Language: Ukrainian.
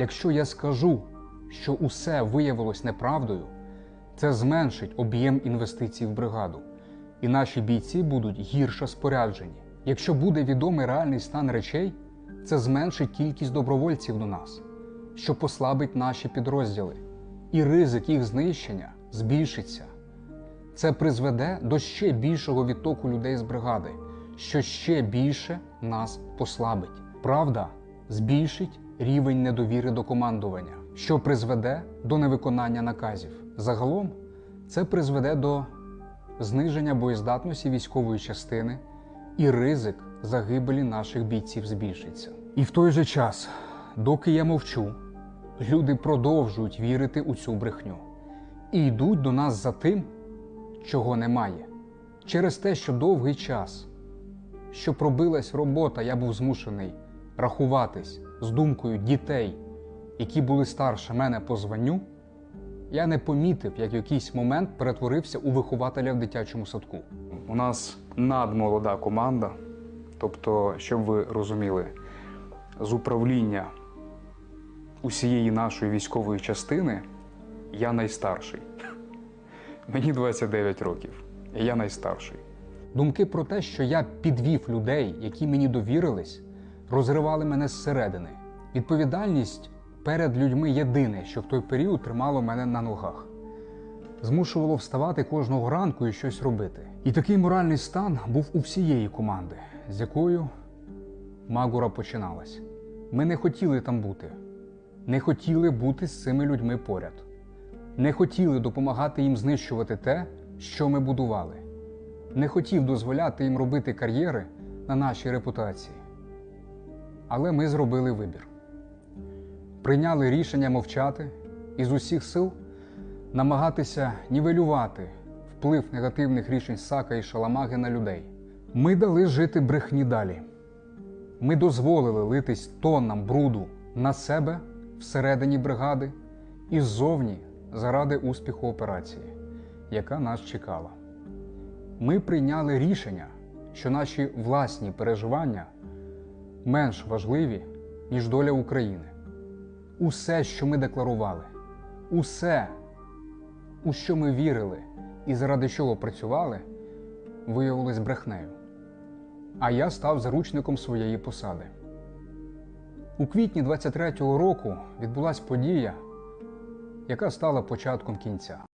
Якщо я скажу, що усе виявилось неправдою, це зменшить об'єм інвестицій в бригаду, і наші бійці будуть гірше споряджені. Якщо буде відомий реальний стан речей, це зменшить кількість добровольців до нас, що послабить наші підрозділи, і ризик їх знищення збільшиться. Це призведе до ще більшого відтоку людей з бригади, що ще більше нас послабить. Правда збільшить рівень недовіри до командування, що призведе до невиконання наказів. Загалом це призведе до зниження боєздатності військової частини і ризик загибелі наших бійців збільшиться. І в той же час, доки я мовчу, люди продовжують вірити у цю брехню і йдуть до нас за тим, чого немає. Через те, що довгий час, що пробилась робота, я був змушений рахуватись з думкою дітей, які були старше мене по званню, я не помітив, як в якийсь момент перетворився у вихователя в дитячому садку. У нас надмолода команда. Тобто, щоб ви розуміли, з управління усієї нашої військової частини я найстарший. Мені 29 років, і я найстарший. Думки про те, що я підвів людей, які мені довірились, розривали мене зсередини. Відповідальність перед людьми єдине, що в той період тримало мене на ногах. Змушувало вставати кожного ранку і щось робити. І такий моральний стан був у всієї команди, з якою Магура починалась. Ми не хотіли там бути, не хотіли бути з цими людьми поряд, не хотіли допомагати їм знищувати те, що ми будували не хотів дозволяти їм робити кар'єри на нашій репутації. Але ми зробили вибір. Прийняли рішення мовчати і з усіх сил намагатися нівелювати вплив негативних рішень Сака і Шаламаги на людей. Ми дали жити брехні далі. Ми дозволили литись тоннам бруду на себе всередині бригади і ззовні заради успіху операції, яка нас чекала. Ми прийняли рішення, що наші власні переживання менш важливі, ніж доля України. Усе, що ми декларували, усе, у що ми вірили і заради чого працювали, виявилось брехнею. А я став заручником своєї посади. У квітні 23-го року відбулася подія, яка стала початком кінця.